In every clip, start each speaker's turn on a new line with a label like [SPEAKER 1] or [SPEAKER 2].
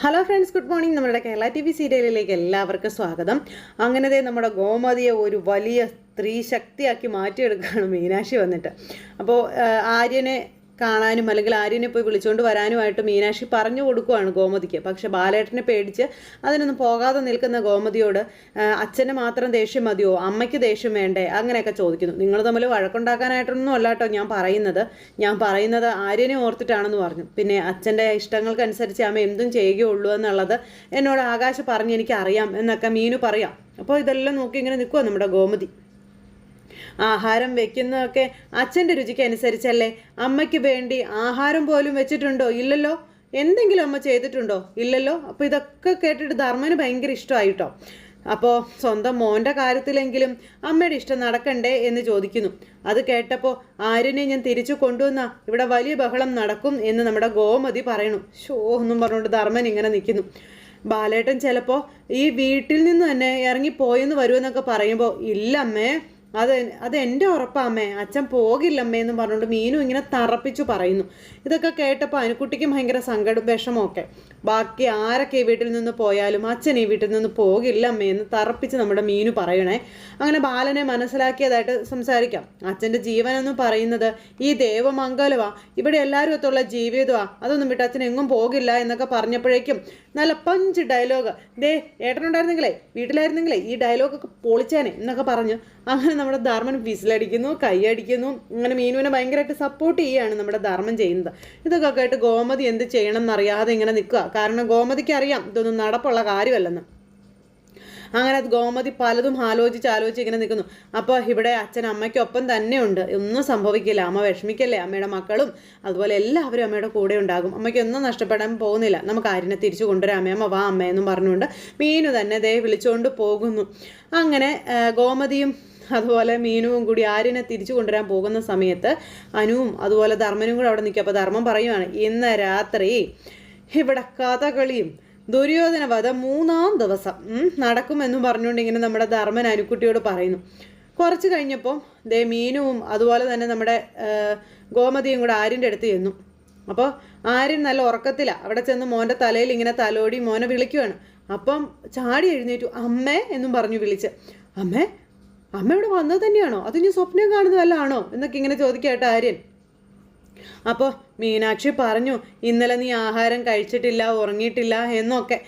[SPEAKER 1] Hello friends good morning നമ്മുടെ Kerala T V സീരിയലിലേക്ക് എല്ലാവർക്കും സ്വാഗതം. അങ്ങനത്തെ നമ്മുടെ ഗോമതിയെ ഒരു വലിയ സ്ത്രീ ശക്തിയാക്കി മാറ്റിയെടുക്കുകയാണ് മീനാക്ഷി വന്നിട്ട്. അപ്പോൾ ആര്യനെ കാണാനും അല്ലെങ്കിൽ ആര്യനെ പോയി വിളിച്ചുകൊണ്ട് വരാനുമായിട്ട് മീനാക്ഷി പറഞ്ഞു കൊടുക്കുവാണ് ഗോമതിക്ക്. പക്ഷെ ബാലേട്ടനെ പേടിച്ച് അതിനൊന്നും പോകാതെ നിൽക്കുന്ന ഗോമതിയോട് അച്ഛന് മാത്രം ദേഷ്യം മതിയോ? അമ്മയ്ക്ക് ദേഷ്യം വേണ്ടേ? അങ്ങനെയൊക്കെ ചോദിക്കുന്നു. നിങ്ങൾ തമ്മിൽ വഴക്കുണ്ടാക്കാനായിട്ടൊന്നും അല്ല കേട്ടോ ഞാൻ പറയുന്നത്. ഞാൻ പറയുന്നത് ആര്യനെ ഓർത്തിട്ടാണെന്ന് പറഞ്ഞു. പിന്നെ അച്ഛന്റെ ഇഷ്ടങ്ങൾക്കനുസരിച്ച് അമ്മ എന്തും ചെയ്യുകയുള്ളൂ എന്നുള്ളത് എന്നോട് ആകാശ് പറഞ്ഞ് എനിക്ക് അറിയാം എന്നൊക്കെ മീനു പറയാം. അപ്പോൾ ഇതെല്ലാം നോക്കി ഇങ്ങനെ നിൽക്കുക നമ്മുടെ ഗോമതി. ആഹാരം വെക്കുന്നതൊക്കെ അച്ഛന്റെ രുചിക്ക് അനുസരിച്ചല്ലേ? അമ്മയ്ക്ക് വേണ്ടി ആഹാരം പോലും വെച്ചിട്ടുണ്ടോ? ഇല്ലല്ലോ. എന്തെങ്കിലും അമ്മ ചെയ്തിട്ടുണ്ടോ? ഇല്ലല്ലോ. അപ്പോൾ ഇതൊക്കെ കേട്ടിട്ട് ധർമ്മന് ഭയങ്കര ഇഷ്ടമായിട്ടോ അപ്പോൾ സ്വന്തം മോന്റെ കാര്യത്തിലെങ്കിലും അമ്മയുടെ ഇഷ്ടം നടക്കണ്ടേ എന്ന് ചോദിക്കുന്നു. അത് കേട്ടപ്പോൾ ആര്യനെ ഞാൻ തിരിച്ചു കൊണ്ടുവന്ന ഇവിടെ വലിയ ബഹളം നടക്കും എന്ന് നമ്മുടെ ഗോമതി പറയണു. ഷോ എന്നും പറഞ്ഞുകൊണ്ട് ധർമ്മൻ ഇങ്ങനെ നിൽക്കുന്നു ബാലേട്ടൻ ചിലപ്പോൾ ഈ വീട്ടിൽ നിന്ന് തന്നെ ഇറങ്ങിപ്പോയെന്ന് വരുമെന്നൊക്കെ പറയുമ്പോൾ ഇല്ല അമ്മേ അത് അത് എന്റെ ഉറപ്പാമ്മേ അച്ഛൻ പോകില്ലമ്മേ എന്ന് പറഞ്ഞുകൊണ്ട് മീനു ഇങ്ങനെ തറപ്പിച്ചു പറയുന്നു. ഇതൊക്കെ കേട്ടപ്പോൾ അനുക്കുട്ടിക്കും ഭയങ്കര സങ്കടം വിഷമമൊക്കെ ബാക്കി ആരൊക്കെ ഈ വീട്ടിൽ നിന്ന് പോയാലും അച്ഛൻ ഈ വീട്ടിൽ നിന്ന് പോകില്ല അമ്മേ എന്ന് തറപ്പിച്ച് നമ്മുടെ മീനു പറയണേ. അങ്ങനെ ബാലനെ മനസ്സിലാക്കിയതായിട്ട് സംസാരിക്കാം. അച്ഛന്റെ ജീവൻ എന്ന് പറയുന്നത് ഈ ദേവമംഗലവാ. ഇവിടെ എല്ലാവരും ഒത്തുള്ള ജീവിതമാണ് അതൊന്നും വിട്ട് അച്ഛൻ എങ്ങും പോകില്ല എന്നൊക്കെ പറഞ്ഞപ്പോഴേക്കും നല്ല പഞ്ച് ഡയലോഗ് ദേ ഏട്ടനുണ്ടായിരുന്നെങ്കിലേ വീട്ടിലായിരുന്നെങ്കിലേ ഈ ഡയലോഗൊക്കെ പൊളിച്ചേനെ എന്നൊക്കെ പറഞ്ഞു. അങ്ങനെ നമ്മുടെ ധർമ്മൻ വിസിലടിക്കുന്നു കൈയടിക്കുന്നു. അങ്ങനെ മീനുവിനെ ഭയങ്കരമായിട്ട് സപ്പോർട്ട് ചെയ്യുകയാണ് നമ്മുടെ ധർമ്മൻ ചെയ്യുന്നത്. ഇതൊക്കെ കേട്ട് ഗോമതി എന്ത് ചെയ്യണം എന്നറിയാതെ ഇങ്ങനെ നിൽക്കുക. കാരണം ഗോമതിക്ക് അറിയാം ഇതൊന്നും നടപ്പുള്ള കാര്യമല്ലെന്ന്. അങ്ങനെ ഗോമതി പലതും ആലോചിച്ച് ആലോചിച്ച് ഇങ്ങനെ നിൽക്കുന്നു. അപ്പോൾ ഇവിടെ അച്ഛൻ അമ്മയ്ക്കൊപ്പം തന്നെയുണ്ട് ഒന്നും സംഭവിക്കില്ല. അമ്മ വിഷമിക്കല്ലേ? അമ്മയുടെ മക്കളും അതുപോലെ എല്ലാവരും അമ്മയുടെ കൂടെ ഉണ്ടാകും. അമ്മയ്ക്ക് ഒന്നും നഷ്ടപ്പെടാൻ പോകുന്നില്ല. നമുക്ക് ആരിനെ തിരിച്ചു കൊണ്ടുവരാം. അമ്മ വാ അമ്മ എന്നും പറഞ്ഞുകൊണ്ട് മീനു തന്നെ ദേ വിളിച്ചുകൊണ്ട് പോകുന്നു. അങ്ങനെ ഗോമതിയും അതുപോലെ മീനുവും കൂടി ആര്യനെ തിരിച്ചു കൊണ്ടുവരാൻ പോകുന്ന സമയത്ത് അനുവും അതുപോലെ ധർമ്മനും കൂടെ അവിടെ നിൽക്കും. അപ്പോൾ ധർമ്മം പറയുവാണ് ഇന്ന് രാത്രി ഇവിടെ കഥകളിയും ദുര്യോധന വധ മൂന്നാം ദിവസം നടക്കുമെന്ന് പറഞ്ഞുകൊണ്ട് ഇങ്ങനെ നമ്മുടെ ധർമ്മൻ അനുക്കുട്ടിയോട് പറയുന്നു. കുറച്ച് കഴിഞ്ഞപ്പോൾ ദേ മീനുവും അതുപോലെ തന്നെ നമ്മുടെ ഗോമതിയും കൂടെ ആര്യന്റെ അടുത്ത് ചെന്നു. അപ്പോൾ ആര്യൻ നല്ല ഉറക്കത്തിലാണ് അവിടെ ചെന്ന് മോന്റെ തലയിൽ ഇങ്ങനെ തലോടി മോനെ വിളിക്കുവാണ്. അപ്പം ചാടി എഴുന്നേറ്റു. അമ്മേ എന്നും പറഞ്ഞു വിളിച്ച്. അമ്മേ അമ്മ ഇവിടെ വന്നത് തന്നെയാണോ? അത് ഇനി സ്വപ്നം കാണുന്നതല്ലാണോ? എന്നൊക്കെ ഇങ്ങനെ ചോദിക്കട്ടെ ആര്യൻ. അപ്പോൾ മീനാക്ഷി പറഞ്ഞു ഇന്നലെ നീ ആഹാരം കഴിച്ചിട്ടില്ല ഉറങ്ങിയിട്ടില്ല എന്നൊക്കെ.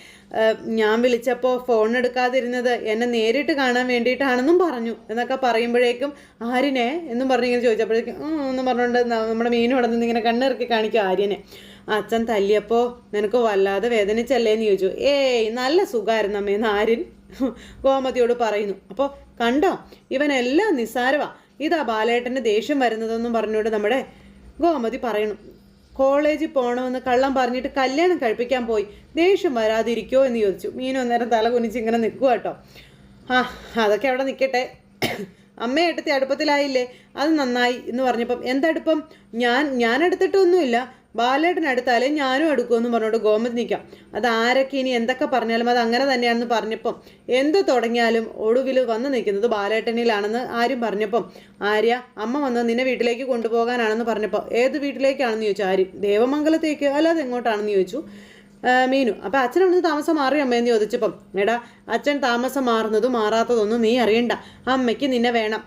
[SPEAKER 1] ഞാൻ വിളിച്ചപ്പോൾ ഫോൺ എടുക്കാതിരുന്നത് എന്നെ നേരിട്ട് കാണാൻ വേണ്ടിയിട്ടാണെന്നും പറഞ്ഞു എന്നൊക്കെ പറയുമ്പോഴേക്കും ആര്യനെ എന്നും പറഞ്ഞു ഇങ്ങനെ ചോദിച്ചപ്പോഴേക്കും എന്നും പറഞ്ഞുകൊണ്ട് നമ്മുടെ മീൻ ഇവിടെ ഇങ്ങനെ കണ്ണിറക്കി കാണിക്കും ആര്യനെ. അച്ഛൻ തല്ലിയപ്പോൾ നിനക്ക് വല്ലാതെ വേദനിച്ചല്ലേ? എന്ന് ചോദിച്ചു. ഏയ് നല്ല സുഖമായിരുന്നു അമ്മേന്ന് ആര്യൻ ഗോമതിയോട് പറയുന്നു. അപ്പോൾ കണ്ടോ ഇവനെല്ലാം നിസ്സാരവാ. ഇതാ ബാലേട്ടന്റെ ദേഷ്യം വരുന്നതെന്നും പറഞ്ഞുകൊണ്ട് നമ്മുടെ ഗോമതി പറയണം. കോളേജിൽ പോകണമെന്ന് കള്ളം പറഞ്ഞിട്ട് കല്യാണം കഴിപ്പിക്കാൻ പോയി. ദേഷ്യം വരാതിരിക്കോ എന്ന് ചോദിച്ചു. മീനു അന്നേരം തല കുനിച്ച് ഇങ്ങനെ നിൽക്കുക കേട്ടോ ആ അതൊക്കെ അവിടെ നിൽക്കട്ടെ. അമ്മയെടുത്തി അടുപ്പത്തിലായില്ലേ? അത് നന്നായി. എന്ന് പറഞ്ഞപ്പം എന്തടുപ്പം ഞാൻ ഞാൻ എടുത്തിട്ടൊന്നുമില്ല. ബാലേട്ടൻ അടുത്താലേ ഞാനും എടുക്കുമെന്ന് പറഞ്ഞോണ്ട് ഗോമതി നിൽക്കാം അത് ആരൊക്കെ ഇനി എന്തൊക്കെ പറഞ്ഞാലും അത് അങ്ങനെ തന്നെയാണെന്ന് പറഞ്ഞപ്പം എന്ത് തുടങ്ങിയാലും ഒടുവിൽ വന്ന് നിൽക്കുന്നത് ബാലേട്ടനിലാണെന്ന് ആരും പറഞ്ഞപ്പം ആര്യ അമ്മ വന്ന് നിന്നെ വീട്ടിലേക്ക് കൊണ്ടുപോകാനാണെന്ന് പറഞ്ഞപ്പോൾ ഏത് വീട്ടിലേക്കാണെന്ന് ചോദിച്ചു. ആര്യം ദേവമംഗലത്തേക്ക്? അല്ലാതെ എങ്ങോട്ടാണെന്ന് ചോദിച്ചു. മീനു. അപ്പം അച്ഛൻ അവിടുന്ന് താമസം മാറി അമ്മയെന്ന് ചോദിച്ചപ്പം എടാ അച്ഛൻ താമസം മാറുന്നതും മാറാത്തതൊന്നും നീ അറിയണ്ട. അമ്മയ്ക്ക് നിന്നെ വേണം.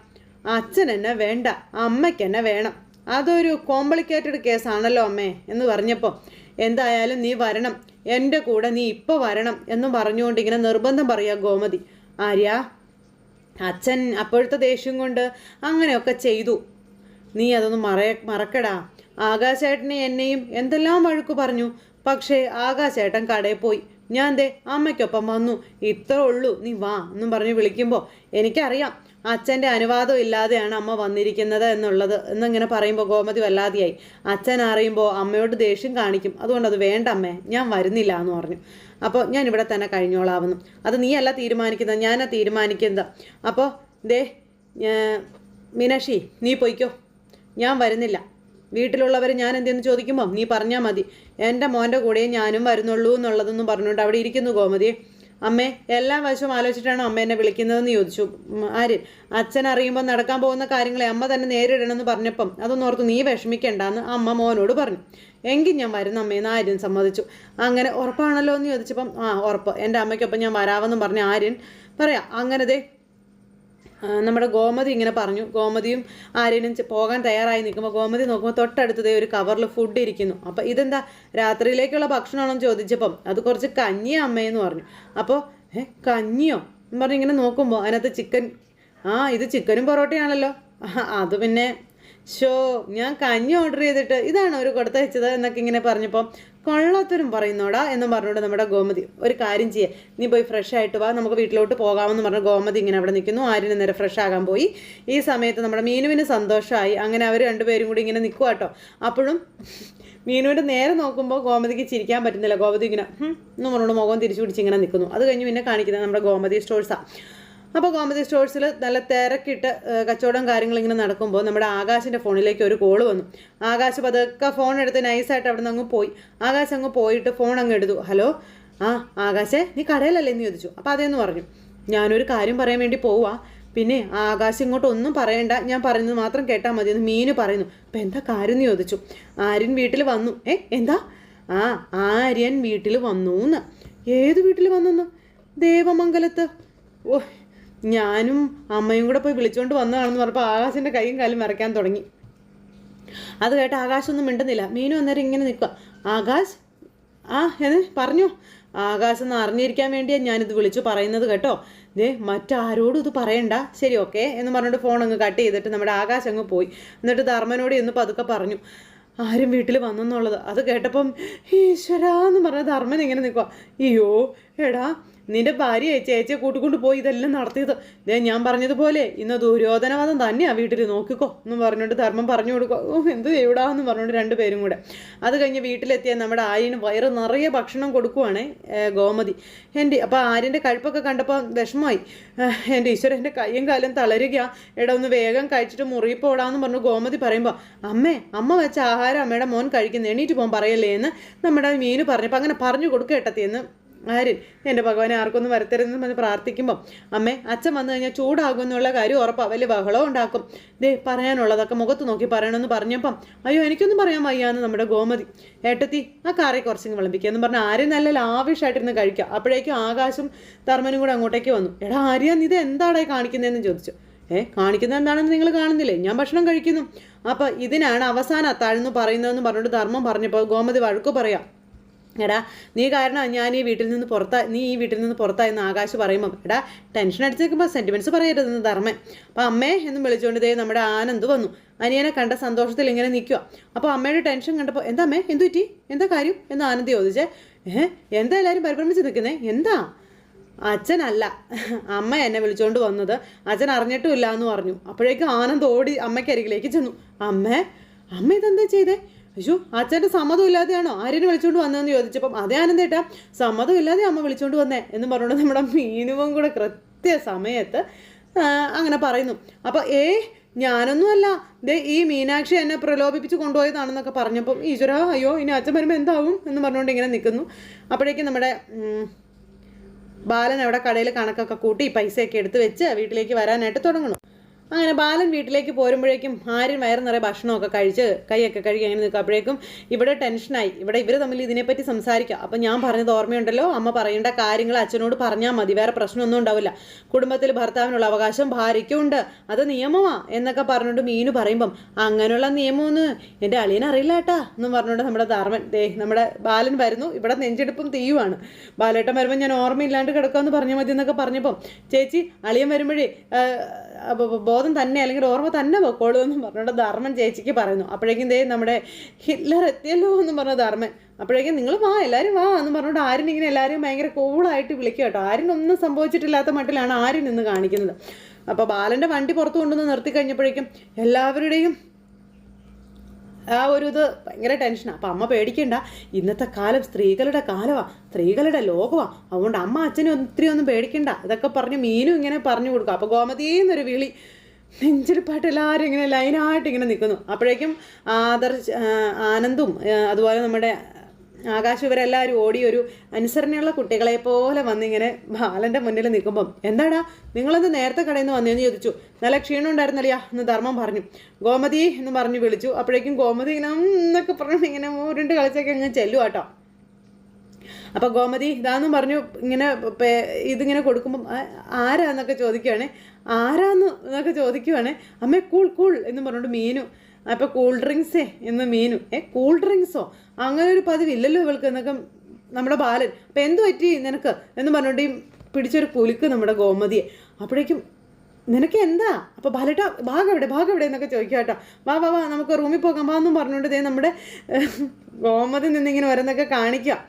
[SPEAKER 1] അച്ഛൻ എന്നെ വേണ്ട. അമ്മയ്ക്ക് എന്നെ വേണം. അതൊരു കോംപ്ലിക്കേറ്റഡ് കേസാണല്ലോ അമ്മേ എന്ന് പറഞ്ഞപ്പോൾ എന്തായാലും നീ വരണം. എന്റെ കൂടെ നീ ഇപ്പോൾ വരണം എന്നും പറഞ്ഞുകൊണ്ട് ഇങ്ങനെ നിർബന്ധം പറയുക ഗോമതി. ആര്യ? അച്ഛൻ അപ്പോഴത്തെ ദേഷ്യം കൊണ്ട് അങ്ങനെയൊക്കെ ചെയ്തു. നീ അതൊന്നും മറ മറക്കടാ. ആകാശേട്ടനെ എന്നെയും എന്തെല്ലാം വഴുക്കു പറഞ്ഞു. പക്ഷേ ആകാശേട്ടൻ കടയിൽ പോയി. ഞാൻ ദേ അമ്മയ്ക്കൊപ്പം വന്നു. ഇത്ര ഉള്ളൂ. നീ വാ എന്നും പറഞ്ഞ് വിളിക്കുമ്പോൾ എനിക്കറിയാം. അച്ഛന്റെ അനുവാദം ഇല്ലാതെയാണ് അമ്മ വന്നിരിക്കുന്നത് എന്നുള്ളത് എന്നിങ്ങനെ പറയുമ്പോൾ ഗോമതി വല്ലാതെയായി. അച്ഛൻ അറിയുമ്പോൾ അമ്മയോട് ദേഷ്യം കാണിക്കും. അതുകൊണ്ട് അത് വേണ്ട അമ്മേ ഞാൻ വരുന്നില്ല എന്ന് പറഞ്ഞു. അപ്പോൾ ഞാൻ ഇവിടെ തന്നെ കഴിഞ്ഞോളാവുന്നു. അത് നീയല്ല തീരുമാനിക്കുന്നത് ഞാനാ തീരുമാനിക്കുന്നത്. അപ്പോൾ ദേ മീനാക്ഷി നീ പൊയ്ക്കോ. ഞാൻ വരുന്നില്ല. വീട്ടിലുള്ളവർ ഞാൻ എന്തെന്ന് ചോദിക്കുമ്പോൾ നീ പറഞ്ഞാൽ മതി. എന്റെ മോന്റെ കൂടെ ഞാനും വരുന്നുള്ളൂ എന്നുള്ളതൊന്നും പറഞ്ഞുകൊണ്ട് അവിടെ ഇരിക്കുന്നു ഗോമതി അമ്മേ എല്ലാ വശവും ആലോചിച്ചിട്ടാണോ അമ്മ എന്നെ വിളിക്കുന്നതെന്ന് ചോദിച്ചു. ആര് അച്ഛൻ അറിയുമ്പോൾ നടക്കാൻ പോകുന്ന കാര്യങ്ങളെ അമ്മ തന്നെ നേരിടണമെന്ന് പറഞ്ഞപ്പം അതൊന്നും ഓർത്ത് നീ വിഷമിക്കണ്ടെന്ന് അമ്മ മോനോട് പറഞ്ഞു. എങ്കിൽ ഞാൻ വരുന്ന അമ്മയെന്ന് ആര്യൻ സമ്മതിച്ചു. അങ്ങനെ ഉറപ്പാണല്ലോ എന്ന് ചോദിച്ചപ്പം ആ ഉറപ്പ്. എന്റെ അമ്മയ്ക്കൊപ്പം ഞാൻ വരാമെന്നും പറഞ്ഞ ആര്യൻ പറയാം അങ്ങനെ ദേ നമ്മുടെ ഗോമതി ഇങ്ങനെ പറഞ്ഞു. ഗോമതിയും ആരേലും പോകാൻ തയ്യാറായി നിൽക്കുമ്പോൾ ഗോമതി നോക്കുമ്പോൾ തൊട്ടടുത്തതേ ഒരു കവറിൽ ഫുഡ് ഇരിക്കുന്നു. അപ്പോൾ ഇതെന്താ? രാത്രിയിലേക്കുള്ള ഭക്ഷണമാണെന്ന് ചോദിച്ചപ്പം അത് കുറച്ച് കഞ്ഞിയാ അമ്മയെന്ന് പറഞ്ഞു. അപ്പോൾ ഏ കഞ്ഞിയോ? എന്ന് പറഞ്ഞ് ഇങ്ങനെ നോക്കുമ്പോൾ അതിനകത്ത് ചിക്കൻ ആ ഇത് ചിക്കനും പൊറോട്ടയാണല്ലോ. അത് പിന്നെ ഷോ ഞാൻ കഞ്ഞി ഓർഡർ ചെയ്തിട്ട് ഇതാണ് ഒരു കൊടുത്തയച്ചത് എന്നൊക്കെ ഇങ്ങനെ പറഞ്ഞപ്പോൾ കൊള്ളാത്തവരും പറയുന്നോടാ എന്ന് പറഞ്ഞുകൊണ്ട് നമ്മുടെ ഗോമതി ഒരു കാര്യം ചെയ്യേ. നീ പോയി ഫ്രഷ് ആയിട്ട് വാ നമുക്ക് വീട്ടിലോട്ട് പോകാമെന്ന് പറഞ്ഞ ഗോമതി ഇങ്ങനെ അവിടെ നിൽക്കുന്നു. ആര്യന് നേരെ ഫ്രഷ് ആകാൻ പോയി. ഈ സമയത്ത് നമ്മുടെ മീനുവിന് സന്തോഷമായി അങ്ങനെ അവർ രണ്ടുപേരും കൂടി ഇങ്ങനെ നിൽക്കുക കേട്ടോ അപ്പോഴും മീനുവിന്റെ നേരെ നോക്കുമ്പോൾ ഗോമതിക്ക് ചിരിക്കാൻ പറ്റുന്നില്ല. ഗോമതി ഇങ്ങനെ എന്ന് പറഞ്ഞുകൊണ്ട് മുഖം തിരിച്ചു പിടിച്ച് ഇങ്ങനെ നിൽക്കുന്നു. അത് കഴിഞ്ഞ് പിന്നെ കാണിക്കുന്നത് നമ്മുടെ ഗോമതി സ്റ്റോഴ്സാണ് അപ്പോൾ ഗോമതി സ്റ്റോഴ്സിൽ നല്ല തിരക്കിട്ട് കച്ചവടം കാര്യങ്ങൾ ഇങ്ങനെ നടക്കുമ്പോൾ നമ്മുടെ ആകാശിന്റെ ഫോണിലേക്ക് ഒരു കോൾ വന്നു. ആകാശ് പതുക്കെ ഫോൺ എടുത്ത് നൈസായിട്ട് അവിടെ നിന്ന് അങ്ങ് പോയി. ആകാശ് അങ്ങ് പോയിട്ട് ഫോൺ അങ്ങ് എടുത്തു. ഹലോ ആ ആകാശേ നീ കടയിലല്ലേ എന്ന് ചോദിച്ചു. അപ്പോൾ അതേന്ന് പറഞ്ഞു. ഞാനൊരു കാര്യം പറയാൻ വേണ്ടി പോവാ. പിന്നെ ആകാശം ഇങ്ങോട്ട് ഒന്നും പറയണ്ട. ഞാൻ പറയുന്നത് മാത്രം കേട്ടാൽ മതി എന്ന് മീന് പറയുന്നു. അപ്പം എന്താ കാര്യം എന്ന് ചോദിച്ചു. ആര്യൻ വീട്ടിൽ വന്നു. ഏ എന്താ? ആ ആര്യൻ വീട്ടിൽ വന്നു എന്ന് ഏത് വീട്ടിൽ വന്നെന്ന്? ദേവമംഗലത്ത്. ഓ ഞാനും അമ്മയും കൂടെ പോയി വിളിച്ചുകൊണ്ട് വന്നതാണെന്ന് പറഞ്ഞപ്പോൾ ആകാശിന്റെ കൈയും കാലും മറയ്ക്കാൻ തുടങ്ങി. അത് കേട്ട് ആകാശൊന്നും മിണ്ടുന്നില്ല. മീനു അന്നേരം ഇങ്ങനെ നിൽക്കുക ആകാശ് ആ എന്ന് പറഞ്ഞു. ആകാശം എന്ന് അറിഞ്ഞിരിക്കാൻ വേണ്ടിയാണ് ഞാനിത് വിളിച്ചു പറയുന്നത് കേട്ടോ. ദേ മറ്റാരോടും ഇത് പറയണ്ട. ശരി ഓക്കെ എന്ന് പറഞ്ഞിട്ട് ഫോൺ അങ്ങ് കട്ട് ചെയ്തിട്ട് നമ്മുടെ ആകാശം അങ്ങ് പോയി. എന്നിട്ട് ധർമ്മനോട് ഒന്ന് പതുക്കെ പറഞ്ഞു. ആരും വീട്ടിൽ വന്നെന്നുള്ളത്. അത് കേട്ടപ്പം ഈശ്വരാന്ന് പറഞ്ഞ ധർമ്മൻ ഇങ്ങനെ നിൽക്കുക അയ്യോ എടാ നിന്റെ ഭാര്യ ചേച്ചിയെ കൂട്ടിക്കൊണ്ട് പോയി ഇതെല്ലാം നടത്തിയത്. ദേ ഞാൻ പറഞ്ഞതുപോലെ ഇന്ന് ദുര്യോധനവാദം തന്നെയാ വീട്ടിൽ നോക്കിക്കോ എന്ന് പറഞ്ഞുകൊണ്ട് ധർമ്മം പറഞ്ഞു കൊടുക്കോ. എന്ത് എവിടാന്ന് പറഞ്ഞുകൊണ്ട് രണ്ടുപേരും കൂടെ. അത് കഴിഞ്ഞ് വീട്ടിലെത്തിയ നമ്മുടെ ആര്യന് വയറ് നിറയെ ഭക്ഷണം കൊടുക്കുവാണ് ഗോമതി. എന്റെ അപ്പോൾ ആര്യന്റെ കഴുപ്പൊക്കെ കണ്ടപ്പോൾ വിഷമമായി. എന്റെ ഈശ്വരൻ എന്റെ കയ്യും കാലും തളരുക എടാ ഒന്ന് വേഗം കഴിച്ചിട്ട് മുറി പോടാന്ന് പറഞ്ഞു ഗോമതി പറയുമ്പോൾ അമ്മേ അമ്മ വെച്ച ആഹാരം അമ്മയുടെ മോൻ കഴിക്കുന്ന. എണീറ്റ് പോകാൻ പറയല്ലേ എന്ന് നമ്മുടെ മീന് പറഞ്ഞപ്പോൾ അങ്ങനെ പറഞ്ഞു കൊടുക്കേട്ടത്തി എന്ന് ആര്യൻ എന്റെ ഭഗവാനെ ആർക്കൊന്നും വരത്തരുതെന്ന് പറഞ്ഞ് പ്രാർത്ഥിക്കുമ്പോൾ അമ്മേ അച്ഛൻ വന്നു കഴിഞ്ഞാൽ ചൂടാകും എന്നുള്ള കാര്യം ഉറപ്പാണ് വലിയ ബഹളം ഉണ്ടാക്കും. ദേ പറയാനുള്ളതൊക്കെ മുഖത്ത് നോക്കി പറയണമെന്ന് പറഞ്ഞപ്പം അയ്യോ എനിക്കൊന്നും പറയാൻ വയ്യാന്ന് നമ്മുടെ ഗോമതി. ഏട്ടത്തി ആ കാറി കുറച്ചിങ്ങ് വിളമ്പിക്കുക എന്ന് പറഞ്ഞാൽ ആര്യൻ നല്ല ലാവിഷായിട്ടിരുന്ന് കഴിക്കുക. അപ്പോഴേക്കും ആകാശും ധർമ്മനും കൂടെ അങ്ങോട്ടേക്ക് വന്നു. എടാ ആര്യ ഇത് എന്താടേ കാണിക്കുന്നതെന്ന് ചോദിച്ചു. ഏ കാണിക്കുന്നത് എന്താണെന്ന് നിങ്ങൾ കാണുന്നില്ലേ? ഞാൻ ഭക്ഷണം കഴിക്കുന്നു. അപ്പം ഇതിനാണ് അവസാന അത്താഴെന്ന് പറയുന്നതെന്ന് പറഞ്ഞിട്ട് ധർമ്മം പറഞ്ഞപ്പോൾ ഗോമതി വഴക്കു പറയാം. എടാ നീ കാരണം ഞാൻ ഈ വീട്ടിൽ നിന്ന് പുറത്താ നീ ഈ വീട്ടിൽ നിന്ന് പുറത്തായെന്ന് ആകാശ് പറയുമ്പം എടാ ടെൻഷൻ അടിച്ചേക്കുമ്പോൾ സെന്റിമെന്റ്സ് പറയരുതെന്ന് ധർമ്മൻ. അപ്പം അമ്മേ എന്നും വിളിച്ചുകൊണ്ട് ദേ നമ്മുടെ ആനന്ദ് വന്നു. അനിയനെ കണ്ട സന്തോഷത്തിൽ ഇങ്ങനെ നിൽക്കുക അപ്പോൾ അമ്മയുടെ ടെൻഷൻ കണ്ടപ്പോൾ എന്താ അമ്മേ എന്തു പറ്റി? എന്താ കാര്യം? എന്ന് ആനന്ദ് ചോദിച്ചേ ഏഹ് എന്താ എല്ലാവരും പരിഭ്രമിച്ച് നിൽക്കുന്നേ? എന്താ? അച്ഛനല്ല അമ്മ എന്നെ വിളിച്ചുകൊണ്ട് വന്നത് അച്ഛൻ അറിഞ്ഞിട്ടുമില്ല എന്ന് പറഞ്ഞു. അപ്പോഴേക്കും ആനന്ദ് ഓടി അമ്മയ്ക്കരികിലേക്ക് ചെന്നു. അമ്മേ അമ്മ ഇതെന്താ ചെയ്തേ? അയ്യോ അച്ഛന്റെ സമ്മതം ഇല്ലാതെയാണോ ആര്യനെ വിളിച്ചുകൊണ്ട് വന്നതെന്ന് ചോദിച്ചപ്പം അതേ ആനന്ദേട്ടാ സമ്മതം ഇല്ലാതെ അമ്മ വിളിച്ചുകൊണ്ട് വന്നേ എന്ന് പറഞ്ഞുകൊണ്ട് നമ്മുടെ മീനുവും കൂടെ കൃത്യ സമയത്ത് അങ്ങനെ പറയുന്നു. അപ്പോൾ ഏ ഞാനൊന്നുമല്ല. ദേ ഈ മീനാക്ഷി എന്നെ പ്രലോഭിപ്പിച്ച് കൊണ്ടുപോയതാണെന്നൊക്കെ പറഞ്ഞപ്പം ഈശ്വര അയ്യോ ഇനി അച്ഛൻ വരുമ്പോൾ എന്താവും? എന്ന് പറഞ്ഞുകൊണ്ട് ഇങ്ങനെ നിൽക്കുന്നു. അപ്പോഴേക്കും നമ്മുടെ ബാലൻ അവിടെ കടയിൽ കണക്കൊക്കെ കൂട്ടി പൈസയൊക്കെ എടുത്ത് വെച്ച് വീട്ടിലേക്ക് വരാനായിട്ട് തുടങ്ങണം അങ്ങനെ ബാലൻ വീട്ടിലേക്ക് പോരുമ്പോഴേക്കും ആര്യൻ വയറ് നിറയെ ഭക്ഷണമൊക്കെ കഴിച്ച് കൈയൊക്കെ കഴുകി അങ്ങനെ നിൽക്കും. അപ്പോഴേക്കും ഇവിടെ ടെൻഷനായി. ഇവിടെ ഇവർ തമ്മിൽ ഇതിനെപ്പറ്റി സംസാരിക്കാം. അപ്പം ഞാൻ പറഞ്ഞത് ഓർമ്മയുണ്ടല്ലോ? അമ്മ പറയേണ്ട കാര്യങ്ങൾ അച്ഛനോട് പറഞ്ഞാൽ മതി. വേറെ പ്രശ്നമൊന്നും ഉണ്ടാവില്ല. കുടുംബത്തിൽ ഭർത്താവിനുള്ള അവകാശം ഭാര്യയ്ക്കുണ്ട്. അത് നിയമമാ എന്നൊക്കെ പറഞ്ഞുകൊണ്ട് മീനു പറയുമ്പം അങ്ങനെയുള്ള നിയമമൊന്നും എന്റെ അളിയനെ അറിയില്ല കേട്ടാ എന്നും പറഞ്ഞുകൊണ്ട് നമ്മുടെ ധർമ്മൻ ദേ നമ്മുടെ ബാലൻ വരുന്നു. ഇവിടെ നെഞ്ചെടുപ്പും തീയുമാണ്. ബാലേട്ടൻ വരുമ്പോൾ ഞാൻ ഓർമ്മയില്ലാണ്ട് കിടക്കാമെന്ന് പറഞ്ഞാൽ മതി എന്നൊക്കെ പറഞ്ഞപ്പം ചേച്ചി അളിയൻ വരുമ്പോഴേ ബോധം തന്നെ അല്ലെങ്കിൽ ഓർമ്മ തന്നെ പൊക്കോളൂ എന്ന് പറഞ്ഞുകൊണ്ട് ധർമ്മൻ ചേച്ചിക്ക് പറയുന്നു. അപ്പോഴേക്കും ദേ നമ്മുടെ ഹിറ്റ്ലർ എത്തിയല്ലോ എന്ന് പറഞ്ഞു ധർമ്മൻ അപ്പോഴേക്കും നിങ്ങൾ വാ എല്ലാവരും വാ എന്ന് പറഞ്ഞുകൊണ്ട് ആര്യൻ ഇങ്ങനെ എല്ലാവരും ഭയങ്കര കൂളായിട്ട് വിളിക്കുക കേട്ടോ. ആര്യൻ ഒന്നും സംഭവിച്ചിട്ടില്ലാത്ത മട്ടിലാണ് ആര്യൻ നിന്ന് കാണിക്കുന്നത്. അപ്പോൾ ബാലന്റെ വണ്ടി പുറത്തു കൊണ്ടുവന്ന് നിർത്തി കഴിഞ്ഞപ്പോഴേക്കും എല്ലാവരുടെയും ആ ഒരു ഇത് ഭയങ്കര ടെൻഷനാണ് അപ്പം അമ്മ പേടിക്കണ്ട. ഇന്നത്തെ കാലം സ്ത്രീകളുടെ കാലമാണ് സ്ത്രീകളുടെ ലോകമാണ് അതുകൊണ്ട് അമ്മ അച്ഛനും ഒത്തിരി ഒന്നും പേടിക്കണ്ട. ഇതൊക്കെ പറഞ്ഞ് മീനും ഇങ്ങനെ പറഞ്ഞു കൊടുക്കും. അപ്പോൾ ഗോമതിന്നൊരു വിളി. നെഞ്ചിരിപ്പായിട്ട് എല്ലാവരും ഇങ്ങനെ ലൈനായിട്ട് ഇങ്ങനെ നിൽക്കുന്നു അപ്പോഴേക്കും ആദർശ് ആനന്ദും അതുപോലെ നമ്മുടെ ആകാശ് ഇവരെല്ലാവരും ഓടി ഒരു അനുസരണയുള്ള കുട്ടികളെ പോലെ വന്നിങ്ങനെ ബാലന്റെ മുന്നിൽ നിൽക്കുമ്പം എന്താടാ നിങ്ങളൊന്ന് നേരത്തെ കടയിൽ നിന്ന് വന്നു ചോദിച്ചു? നല്ല ക്ഷീണം ഉണ്ടായിരുന്നല്ലയാ? എന്ന് ധർമ്മം പറഞ്ഞു. ഗോമതി എന്ന് പറഞ്ഞു വിളിച്ചു. അപ്പോഴേക്കും ഗോമതി ഇങ്ങനെ എന്നൊക്കെ പറഞ്ഞു ഇങ്ങനെ ഉരുണ്ട് കളിച്ചൊക്കെ അങ്ങ് ചെല്ലുക കേട്ടോ അപ്പോൾ ഗോമതി ഇതാന്നും പറഞ്ഞു ഇങ്ങനെ ഇതിങ്ങനെ കൊടുക്കുമ്പം ആരാന്നൊക്കെ ചോദിക്കുകയാണ് ആരാന്ന്? എന്നൊക്കെ ചോദിക്കുവാണേ. അമ്മേ കൂൾ കൂൾ എന്ന് പറഞ്ഞുകൊണ്ട് മീനു അപ്പോൾ കൂൾ ഡ്രിങ്ക്സേ എന്ന് മീനു. ഏ കൂൾ ഡ്രിങ്ക്സോ അങ്ങനെ ഒരു പതിവില്ലല്ലോ ഇവൾക്ക് എന്നൊക്കെ നമ്മുടെ ബാലൻ. അപ്പം എന്ത് പറ്റി നിനക്ക്? എന്ന് പറഞ്ഞുകൊണ്ട് ഈ പിടിച്ചൊരു കുലുക്ക് നമ്മുടെ ഗോമതിയെ. അപ്പോഴേക്കും നിനക്ക് എന്താ? അപ്പോൾ ബാലേട്ട ഭാഗം എവിടെ ഭാഗം എവിടെ എന്നൊക്കെ ചോദിക്കുക കേട്ടോ. വാ വാ വാ നമുക്ക് റൂമിൽ പോകാം. വാ എന്നും പറഞ്ഞുകൊണ്ട് ദേ നമ്മുടെ ഗോമതി നിന്നിങ്ങനെ ഓരോന്നൊക്കെ കാണിക്കുക.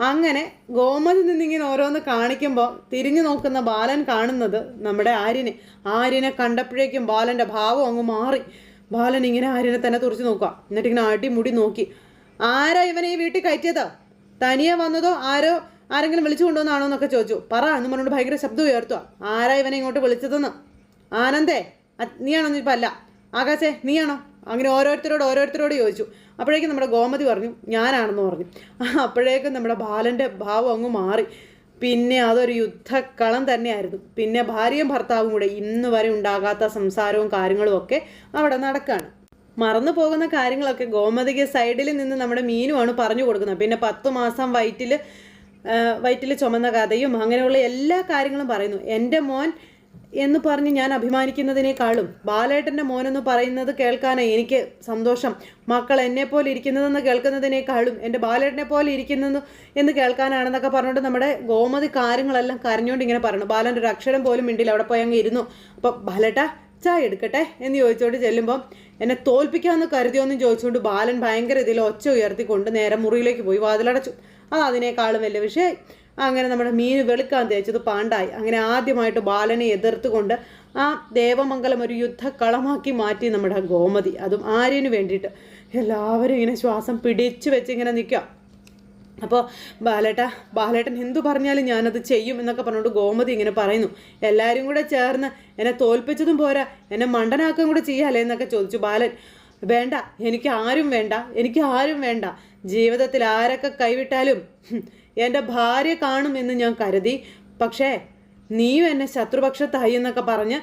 [SPEAKER 1] അങ്ങനെ ഗോമതി നിന്നിങ്ങനെ ഓരോന്ന് കാണിക്കുമ്പോൾ തിരിഞ്ഞു നോക്കുന്ന ബാലൻ കാണുന്നത് നമ്മുടെ ആര്യനെ. ആര്യനെ കണ്ടപ്പോഴേക്കും ബാലന്റെ ഭാവം അങ്ങ് മാറി. ബാലൻ ഇങ്ങനെ ആര്യനെ തന്നെ തുറച്ച് നോക്കുക. എന്നിട്ട് ഇങ്ങനെ അടിമുടി നോക്കി. ആരാ ഇവനെ ഈ വീട്ടിൽ കയറ്റിയത്? തനിയെ വന്നതോ ആരോ ആരെങ്കിലും വിളിച്ചു കൊണ്ടുവന്നാണോ എന്നൊക്കെ ചോദിച്ചു. പറ എന്ന് പറഞ്ഞുകൊണ്ട് ഭയങ്കര ശബ്ദം ഉയർത്തുക. ആരാ ഇവനെ ഇങ്ങോട്ട് വിളിച്ചതെന്ന്? ആനന്ദേ നീയാണോ ഇപ്പം അല്ല. ആകാശേ നീയാണോ? അങ്ങനെ ഓരോരുത്തരോട് ഓരോരുത്തരോട് ചോദിച്ചു. അപ്പോഴേക്കും നമ്മുടെ ഗോമതി പറഞ്ഞു ഞാനാണെന്ന് പറഞ്ഞു. അപ്പോഴേക്കും നമ്മുടെ ബാലന്റെ ഭാവം അങ്ങ് മാറി. പിന്നെ അതൊരു യുദ്ധക്കളം തന്നെയായിരുന്നു. പിന്നെ ഭാര്യയും ഭർത്താവും കൂടെ ഇന്ന് വരെ ഉണ്ടാകാത്ത സംസാരവും കാര്യങ്ങളും ഒക്കെ അവിടെ നടക്കുകയാണ് മറന്നു പോകുന്ന കാര്യങ്ങളൊക്കെ ഗോമതിക്ക് സൈഡിൽ നിന്ന് നമ്മുടെ മീനുമാണ് പറഞ്ഞു കൊടുക്കുന്നത്. പിന്നെ പത്ത് മാസം വയറ്റിൽ വയറ്റിൽ ചുമന്ന കഥയും അങ്ങനെയുള്ള എല്ലാ കാര്യങ്ങളും പറയുന്നു. എന്റെ മോൻ എന്ന് പറഞ്ഞ് ഞാൻ അഭിമാനിക്കുന്നതിനേക്കാളും ബാലേട്ടന്റെ മോനെന്ന് പറയുന്നത് കേൾക്കാനാണ് എനിക്ക് സന്തോഷം. മക്കൾ എന്നെ പോലെ ഇരിക്കുന്നതെന്ന് കേൾക്കുന്നതിനേക്കാളും എന്റെ ബാലേട്ടനെ പോലെ ഇരിക്കുന്നത് എന്ന് കേൾക്കാനാണെന്നൊക്കെ പറഞ്ഞുകൊണ്ട് നമ്മുടെ ഗോമതി കാര്യങ്ങളെല്ലാം കരഞ്ഞുകൊണ്ട് ഇങ്ങനെ പറഞ്ഞു. ബാലന്റെ ഒരു അക്ഷരം പോലും മിണ്ടില്ല അവിടെ പോയി അങ്ങ് ഇരുന്നു. അപ്പോൾ ബാലേട്ട ചായ എടുക്കട്ടെ എന്ന് ചോദിച്ചുകൊണ്ട് ചെല്ലുമ്പോൾ എന്നെ തോൽപ്പിക്കാമെന്ന് കരുതിയോന്നും ചോദിച്ചുകൊണ്ട് ബാലൻ ഭയങ്കര ഇതിൽ ഒച്ച ഉയർത്തിക്കൊണ്ട് നേരെ മുറിയിലേക്ക് പോയി വാതിലടച്ചു. അത് അതിനേക്കാളും വലിയ വിഷയമായി അങ്ങനെ നമ്മുടെ മീൻ വെളുക്കാൻ തേച്ചത് പാണ്ടായി. അങ്ങനെ ആദ്യമായിട്ട് ബാലനെ എതിർത്തുകൊണ്ട് ആ ദേവമംഗലം ഒരു യുദ്ധക്കളമാക്കി മാറ്റി നമ്മുടെ ഗോമതി. അതും ആര്യന് വേണ്ടിയിട്ട്. എല്ലാവരും ഇങ്ങനെ ശ്വാസം പിടിച്ചു വെച്ച് ഇങ്ങനെ നിൽക്കാം അപ്പോൾ ബാലേട്ട ബാലേട്ടൻ എന്തു പറഞ്ഞാലും ഞാനത് ചെയ്യും എന്നൊക്കെ പറഞ്ഞുകൊണ്ട് ഗോമതി ഇങ്ങനെ പറയുന്നു. എല്ലാവരും കൂടെ ചേർന്ന് എന്നെ തോൽപ്പിച്ചതും പോരാ എന്നെ മണ്ടനാക്കം കൂടെ ചെയ്യാലേ എന്നൊക്കെ ചോദിച്ചു ബാലൻ. വേണ്ട എനിക്ക് ആരും വേണ്ട എനിക്ക് ആരും വേണ്ട. ജീവിതത്തിൽ ആരൊക്കെ കൈവിട്ടാലും എന്റെ ഭാര്യ കാണും എന്ന് ഞാൻ കരുതി. പക്ഷേ നീയും എന്നെ ശത്രുപക്ഷത്തായി എന്നൊക്കെ പറഞ്ഞ്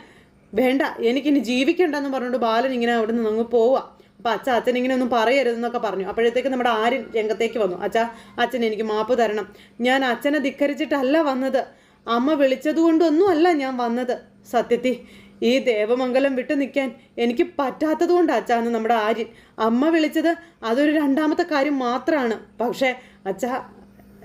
[SPEAKER 1] വേണ്ട എനിക്കിനി ജീവിക്കണ്ടെന്ന് പറഞ്ഞുകൊണ്ട് ബാലൻ ഇങ്ങനെ അവിടെ നിന്ന് അങ്ങ് പോവാം. അപ്പം അച്ഛ അച്ഛൻ ഇങ്ങനെ ഒന്നും പറയരുതെന്നൊക്കെ പറഞ്ഞു. അപ്പോഴത്തേക്ക് നമ്മുടെ ആര്യൻ രംഗത്തേക്ക് വന്നു. അച്ഛ അച്ഛൻ എനിക്ക് മാപ്പ് തരണം. ഞാൻ അച്ഛനെ ധിക്കരിച്ചിട്ടല്ല വന്നത്. അമ്മ വിളിച്ചതുകൊണ്ടൊന്നും അല്ല ഞാൻ വന്നത്. സത്യത്തി ഈ ദേവമംഗലം വിട്ടു നിൽക്കാൻ എനിക്ക് പറ്റാത്തത് കൊണ്ട് അച്ഛാന്ന് നമ്മുടെ ആര്യൻ. അമ്മ വിളിച്ചത് അതൊരു രണ്ടാമത്തെ കാര്യം മാത്രമാണ് പക്ഷേ അച്ഛ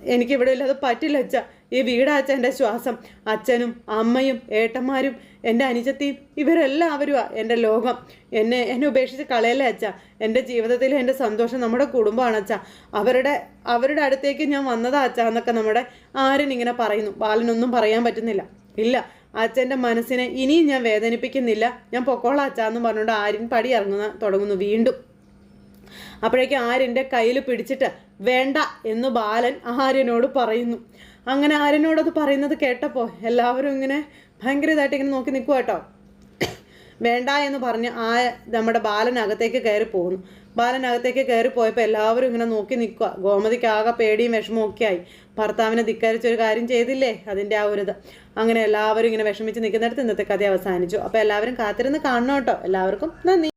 [SPEAKER 1] എനിക്ക് ഇവിടെ ഇല്ലാതെ പറ്റില്ല അച്ഛ. ഈ വീടാച്ച എന്റെ ശ്വാസം. അച്ഛനും അമ്മയും ഏട്ടന്മാരും എന്റെ അനുജത്തിയും ഇവരെല്ലാവരുമാണ് എന്റെ ലോകം. എന്നെ എന്നെ ഉപേക്ഷിച്ച് കളയല്ലേ അച്ഛ. എന്റെ ജീവിതത്തിൽ എന്റെ സന്തോഷം നമ്മുടെ കുടുംബമാണ് അച്ഛ. അവരുടെ അവരുടെ അടുത്തേക്ക് ഞാൻ വന്നതാ അച്ഛ എന്നൊക്കെ നമ്മുടെ ആരും ഇങ്ങനെ പറയുന്നു. ബാലനൊന്നും പറയാൻ പറ്റുന്നില്ല. ഇല്ല അച്ഛന്റെ മനസ്സിനെ ഇനിയും ഞാൻ വേദനിപ്പിക്കുന്നില്ല. ഞാൻ പൊക്കോളാം അച്ഛ എന്ന് പറഞ്ഞുകൊണ്ട് ആര്യൻ പടി ഇറങ്ങുന്ന തുടങ്ങുന്നു. വീണ്ടും അപ്പോഴേക്കും ആര്യന്റെ കയ്യിൽ പിടിച്ചിട്ട് വേണ്ട എന്ന് ബാലൻ ആര്യനോട് പറയുന്നു. അങ്ങനെ ആര്യനോടത് പറയുന്നത് കേട്ടപ്പോൾ എല്ലാവരും ഇങ്ങനെ ഭയങ്കര ഇതായിട്ട് ഇങ്ങനെ നോക്കി നിൽക്കുക കേട്ടോ. വേണ്ട എന്ന് പറഞ്ഞ് ആ നമ്മുടെ ബാലനകത്തേക്ക് കയറി പോകുന്നു. ബാലനകത്തേക്ക് കയറി പോയപ്പോൾ എല്ലാവരും ഇങ്ങനെ നോക്കി നിൽക്കുക ഗോമതിക്ക് ആകെ പേടിയും വിഷമവും ഒക്കെ ആയി. ഭർത്താവിനെ ധിക്കരിച്ചൊരു കാര്യം ചെയ്തില്ലേ അതിന്റെ ആ ഒരു ഇത്. അങ്ങനെ എല്ലാവരും ഇങ്ങനെ വിഷമിച്ച് നിൽക്കുന്നിടത്ത് ഇന്നത്തെ കഥ അവസാനിച്ചു. അപ്പോൾ എല്ലാവരും കാത്തിരുന്ന് കാണണം കേട്ടോ. എല്ലാവർക്കും നന്ദി.